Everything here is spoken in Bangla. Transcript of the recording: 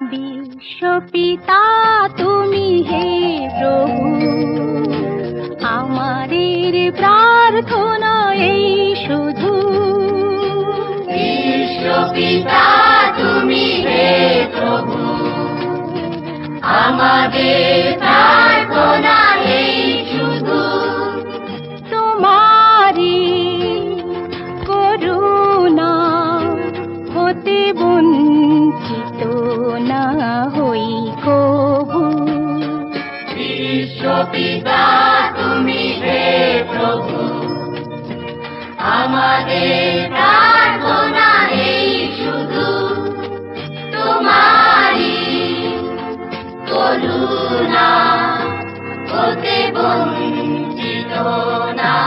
বিশ্বপিতা তুমি হে প্রভু। আমাদের প্রার্থনা এই শুধু। বিশ্বপিতা তুমি হে প্রভু। আমাদের বিশ্বপিতা তুমি হে প্রভু। আমাদের প্রার্থনা এই শুধু তোমারি করুণা। হতে বঞ্চিত না।